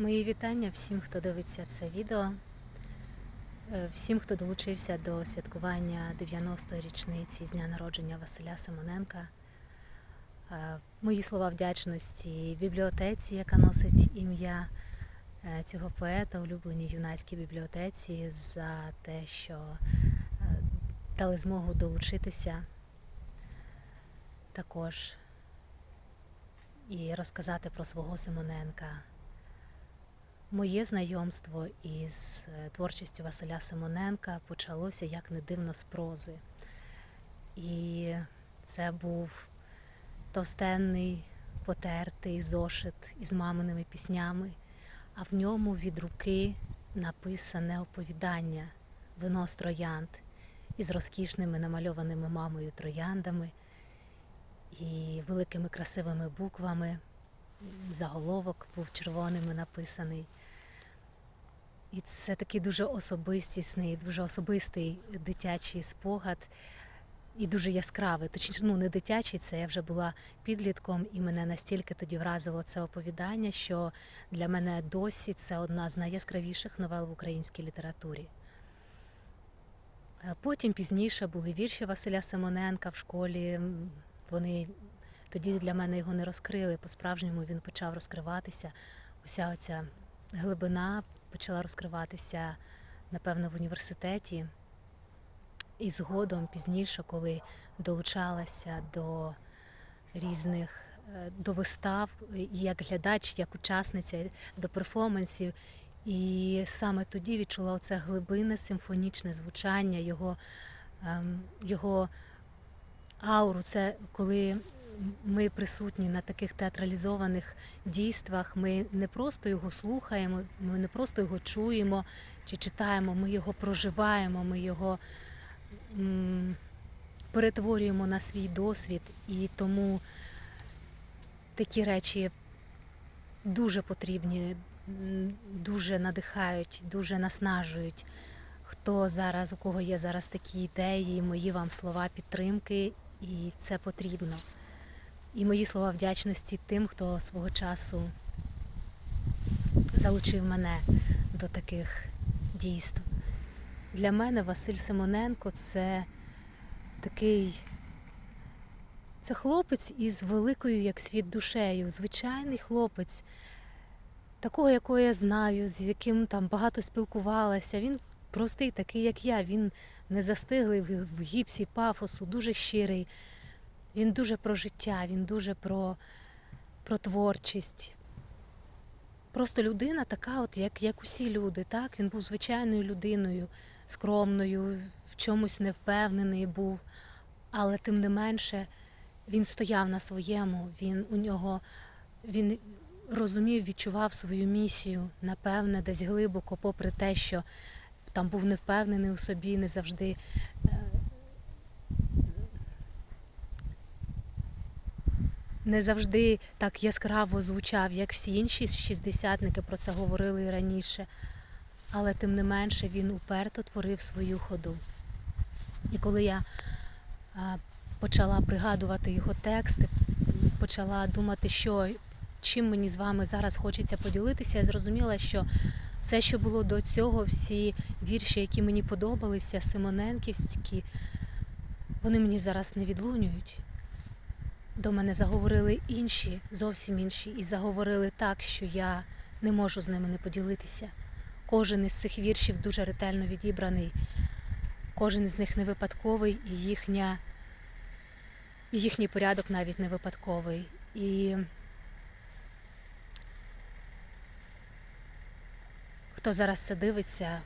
Мої вітання всім, хто дивиться це відео, е, всім, хто долучився до святкування 90-ї річниці з дня народження Василя Симоненка. Е, Мої слова вдячності бібліотеці, яка носить ім'я е, цього поета, улюбленій юнацькій бібліотеці, за те, що дали змогу долучитися також і розказати про свого Симоненка. Моє знайомство із е, творчістю Василя Симоненка почалося, як не дивно, з прози. І це був товстенний, потертий зошит із маминими піснями, а в ньому від руки написане оповідання Вино з троянд із розкішними намальованими мамою трояндами і великими красивими буквами. Заголовок був червоними написаний. І це такий дуже особистісний, дуже особистий дитячий спогад і дуже яскравий. Точніше, ну не дитячий, це я вже була підлітком, і мене настільки тоді вразило це оповідання, що для мене досі це одна з найяскравіших новел в українській літературі. Е, Потім пізніше були вірші Василя Симоненка в школі. Вони тоді для мене його не розкрили. По-справжньому він почав розкриватися. Уся оця глибина почала розкриватися, напевно, в університеті. І згодом пізніше, коли долучалася до різних е, до вистав, як глядач, як учасниця, до перформансів. І саме тоді відчула оце глибинне симфонічне звучання, його, ем, його ауру. Це коли ми присутні на таких театралізованих дійствах, ми не просто його слухаємо, ми не просто його чуємо чи читаємо, ми його проживаємо, ми його м, перетворюємо на свій досвід. І тому такі речі дуже потрібні, дуже надихають, дуже наснажують. Хто зараз, у кого є зараз такі ідеї, мої вам слова підтримки, і це потрібно. І мої слова вдячності тим, хто свого часу залучив мене до таких дійств. Для мене Василь Симоненко це такий це хлопець із великою, як світ душею, звичайний хлопець, такого, якого я знаю, з яким там багато спілкувалася. Він простий, такий, як я. Він не застиглий в гіпсі пафосу, дуже щирий. Він дуже про життя, він дуже про, про творчість. Просто людина така, от як, як усі люди, так? Він був звичайною людиною, скромною, в чомусь невпевнений був, але тим не менше він стояв на своєму, він у нього він розумів, відчував свою місію, напевне, десь глибоко, попри те, що там був невпевнений у собі, не завжди. Не завжди так яскраво звучав, як всі інші шістдесятники про це говорили і раніше. Але тим не менше він уперто творив свою ходу. І коли я почала пригадувати його тексти, почала думати, що чим мені з вами зараз хочеться поділитися, я зрозуміла, що все, що було до цього, всі вірші, які мені подобалися, Симоненківські, вони мені зараз не відлунюють. До мене заговорили інші, зовсім інші, і заговорили так, що я не можу з ними не поділитися. Кожен із цих віршів дуже ретельно відібраний, кожен із них не випадковий, і їхня, і їхній порядок навіть не випадковий. І хто зараз це дивиться,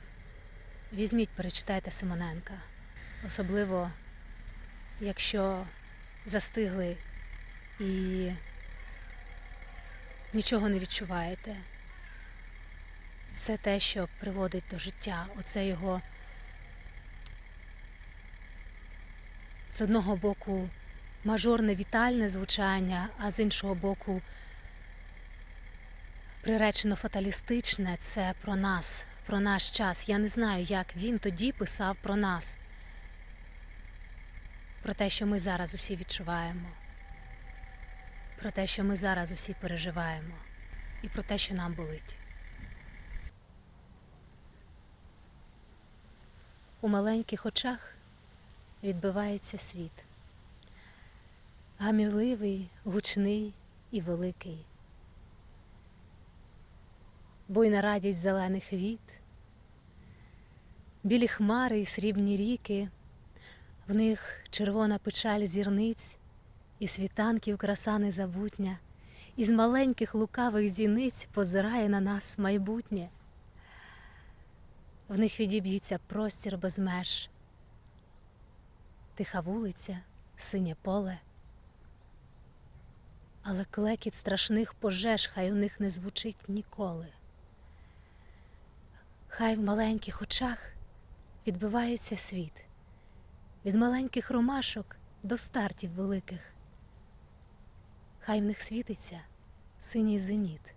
візьміть, перечитайте Симоненка. Особливо, якщо застигли і нічого не відчуваєте. Це те, що приводить до життя. Оце його з одного боку мажорне вітальне звучання, а з іншого боку приречено фаталістичне це про нас, про наш час. Я не знаю, як він тоді писав про нас, про те, що ми зараз усі відчуваємо про те, що ми зараз усі переживаємо, і про те, що нам болить. У маленьких очах відбивається світ, гамірливий, гучний і великий. Буйна радість зелених віт, білі хмари і срібні ріки, в них червона печаль зірниць і світанків краса незабутня, із маленьких лукавих зіниць позирає на нас майбутнє. В них відіб'ється простір без меж, тиха вулиця, синє поле, але клекіт страшних пожеж хай у них не звучить ніколи. Хай в маленьких очах відбивається світ, від маленьких ромашок до стартів великих. Хай в них світиться синій зеніт,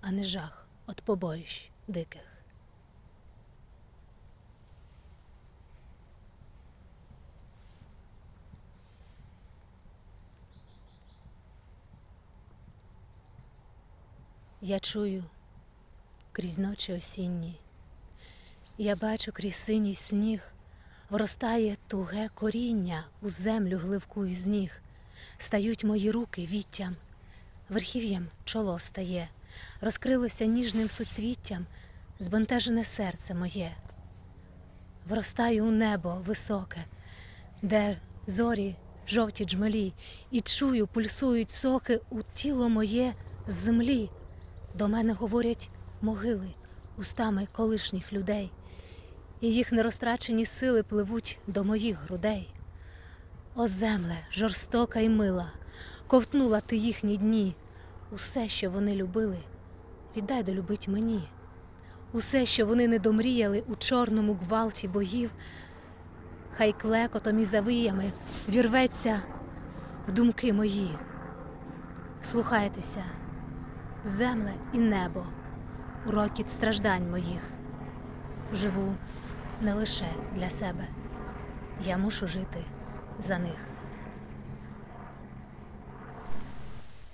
а не жах от побоїщ диких. Я чую крізь ночі осінні, я бачу крізь синій сніг, вростає туге коріння у землю гливку із ніг, стають мої руки віттям, верхів'ям чоло стає, розкрилося ніжним суцвіттям, збентежене серце моє. Вростаю у небо високе, де зорі жовті джмелі, і чую, пульсують соки у тіло моє з землі. До мене говорять могили устами колишніх людей, і їх нерозтрачені сили пливуть до моїх грудей. О, земле, жорстока й мила, ковтнула ти їхні дні, усе, що вони любили, віддай долюбить мені. Усе, що вони не домріяли у чорному гвалті боїв, хай клекотом і завиями вірветься в думки мої. Слухайтеся, земле і небо, у рокіт страждань моїх. Живу не лише для себе, я мушу жити за них.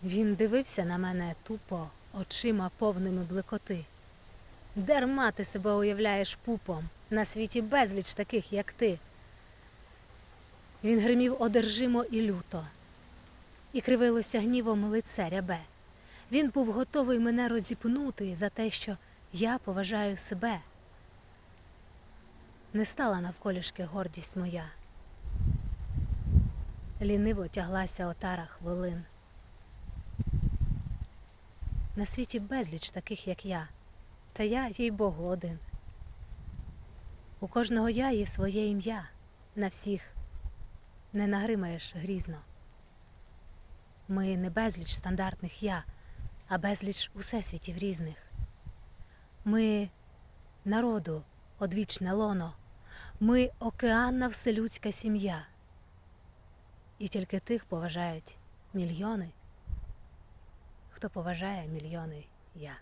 Він дивився на мене тупо, очима повними блекоти. Дарма ти себе уявляєш пупом, на світі безліч таких, як ти. Він гримів одержимо і люто, і кривилося гнівом лице рябе. Він був готовий мене розіпнути за те, що я поважаю себе. Не стала навколішки гордість моя. Ліниво тяглася отара хвилин. На світі безліч таких, як я, та я, їй Богу, один. У кожного я є своє ім'я, на всіх не нагримаєш грізно. Ми не безліч стандартних я, а безліч усесвітів різних. Ми народу одвічне лоно, ми океанна вселюдська сім'я. І тільки тих поважають мільйони, хто поважає мільйони я.